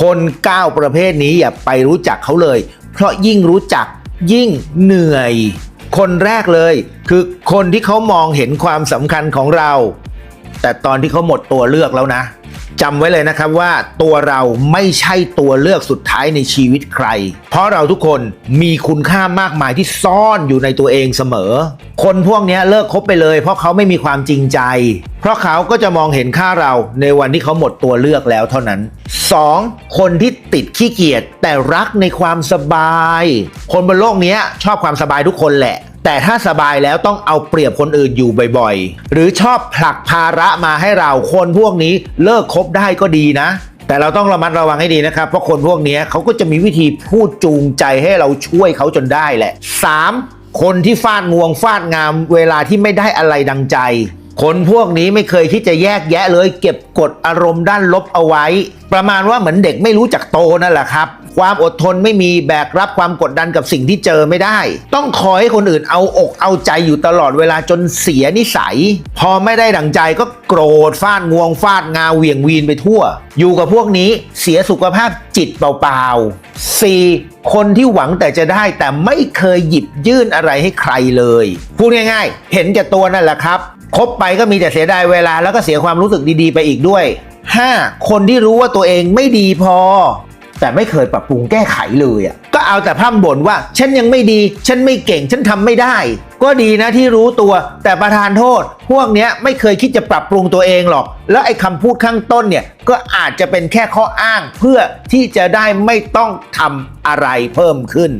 คนเก้าประเภทนี้อย่าไปรู้จักเขาเลย เพราะยิ่งรู้จักยิ่งเหนื่อย คนแรกเลยคือคนที่เขามองเห็นความสำคัญของเรา แต่ตอนที่เขาหมดตัวเลือกแล้วนะ จำไว้เลยนะครับว่าตัวเราไม่ใช่ตัวเลือกสุดท้ายในชีวิตใคร เพราะเราทุกคนมีคุณค่ามากมายที่ซ่อนอยู่ในตัวเองเสมอ คนพวกนี้เลิกคบไปเลย เพราะเขาไม่มีความจริงใจ เพราะเขาก็จะมองเห็นค่าเราในวันที่เขาหมดตัวเลือกแล้วเท่านั้น 2. คนที่ติดขี้เกียจแต่รักในความสบาย คนบนโลกนี้ชอบความสบายทุกคนแหละ แต่ถ้าสบายแล้วต้องเอาเปรียบคนอื่นอยู่บ่อยๆ หรือชอบผลักภาระมาให้เราคนพวกนี้เลิกคบได้ก็ดีนะ แต่เราต้องระมัดระวังให้ดีนะครับ เพราะคนพวกนี้เขาก็จะมีวิธีพูดจูงใจให้เราช่วยเขาจนได้แหละ 3. คนที่ฟาดงวงฟาดงาม เวลาที่ไม่ได้อะไรดังใจคนพวกนี้ไม่เคยที่จะแยกแยะเลย เก็บกดอารมณ์ด้านลบเอาไว้ ประมาณว่าเหมือนเด็กไม่รู้จักโตนั่นแหละครับ ความอดทนไม่มีแบกรับความกดดันกับสิ่งที่เจอไม่ได้ ต้องคอยให้คนอื่นเอาอกเอาใจอยู่ตลอดเวลาจนเสียนิสัย พอไม่ได้ดังใจก็โกรธฟาดงวงฟาดงาเหวี่ยงวีนไปทั่ว อยู่กับพวกนี้เสียสุขภาพจิตเปล่าๆ 4. คนที่หวังแต่จะได้แต่ไม่เคยหยิบยื่นอะไรให้ใครเลย พูดง่ายๆ เห็นแก่ตัวนั่นแหละครับคบไปก็มีแต่เสียดายเวลาแล้วก็เสียความรู้สึกดีๆ ไปอีกด้วย 5. คนที่รู้ว่าตัวเองไม่ดีพอ แต่ไม่เคยปรับปรุงแก้ไขเลยอะก็เอาแต่พร่ำบ่นว่า ฉันยังไม่ดี ฉันไม่เก่งฉันทำไม่ได้ ก็ดีนะที่รู้ตัว แต่ประธานโทษ พวกเนี้ยไม่เคยคิดจะปรับปรุงตัวเองหรอก แล้วไอ้คำพูดข้างต้นเนี่ยก็อาจจะเป็นแค่ข้ออ้างเพื่อที่จะได้ไม่ต้องทำอะไรเพิ่มขึ้น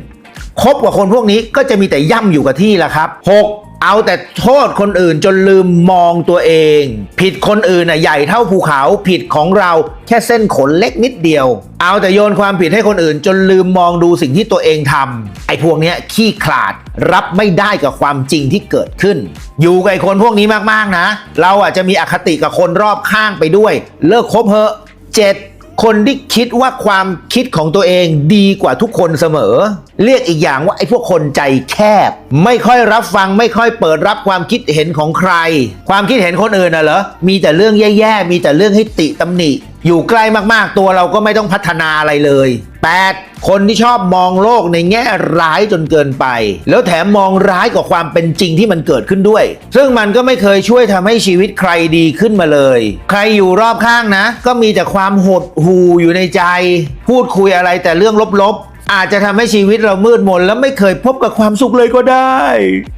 คบกับคนพวกนี้ก็จะมีแต่ย่ำอยู่กับที่ละครับ 6. เอาแต่โทษคนอื่นจนลืมมองตัวเอง ผิดคนอื่นน่ะใหญ่เท่าภูเขาผิดของเราแค่เส้นขนเล็กนิดเดียว เอาแต่โยนความผิดให้คนอื่น จนลืมมองดูสิ่งที่ตัวเองทำไอ้พวกเนี้ยขี้ขลาดรับไม่ได้กับความจริงที่เกิดขึ้น อยู่กับไอ้คนพวกนี้มากๆนะ เราอาจจะมีอคติกับคนรอบข้างไปด้วย เลิกคบเหอะ 7. คนที่คิดว่าความคิดของตัวเองดีกว่าทุกคนเสมอ เรียกอีกอย่างว่าไอ้พวกคนใจแคบ ไม่ค่อยรับฟังไม่ค่อยเปิดรับความคิดเห็นของใคร ความคิดเห็นคนอื่นน่ะเหรอมีแต่เรื่องแย่ๆมีแต่เรื่องให้ติตำหนิ อยู่ใกล้มากๆ ตัวเราก็ไม่ต้องพัฒนาอะไรเลย 8. คนที่ชอบมองโลกในแง่ร้ายจนเกินไป แล้วแถมมองร้ายกว่าความเป็นจริงที่มันเกิดขึ้นด้วย ซึ่งมันก็ไม่เคยช่วยทำให้ชีวิตใครดีขึ้นมาเลย ใครอยู่รอบข้างนะ ก็มีแต่ความหดหู่อยู่ในใจ พูดคุยอะไรแต่เรื่องลบๆอาจจะทำให้ชีวิตเรามืดมนแล้วไม่เคยพบกับความสุขเลยก็ได้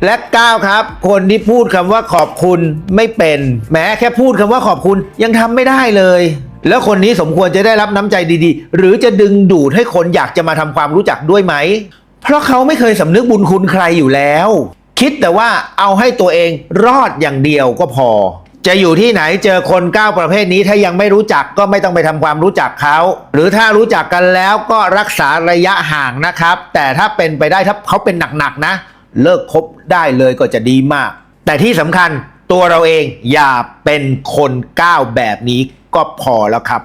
และ 9 ครับ คนที่พูดคำว่าขอบคุณไม่เป็น แม้แค่พูดคำว่าขอบคุณยังทำไม่ได้เลย แล้วคนนี้สมควรจะได้รับน้ำใจดีๆ หรือจะดึงดูดให้คนอยากจะมาทำความรู้จักด้วยไหม เพราะเขาไม่เคยสำนึกบุญคุณใครอยู่แล้ว คิดแต่ว่าเอาให้ตัวเองรอดอย่างเดียวก็พอ จะอยู่ที่ไหนเจอคนก้าประเภทนี้ถ้ายังไม่รู้จักก็ไม่ต้องไปทำความรู้จักเขา หรือถ้ารู้จักกันแล้วก็รักษาระยะห่างนะครับ แต่ถ้าเป็นไปได้ถ้าเขาเป็นหนักๆนะ เลิกคบได้เลยก็จะดีมาก แต่ที่สำคัญตัวเราเองอย่าเป็นคนก้าวแบบนี้ ก็พอแล้วครับ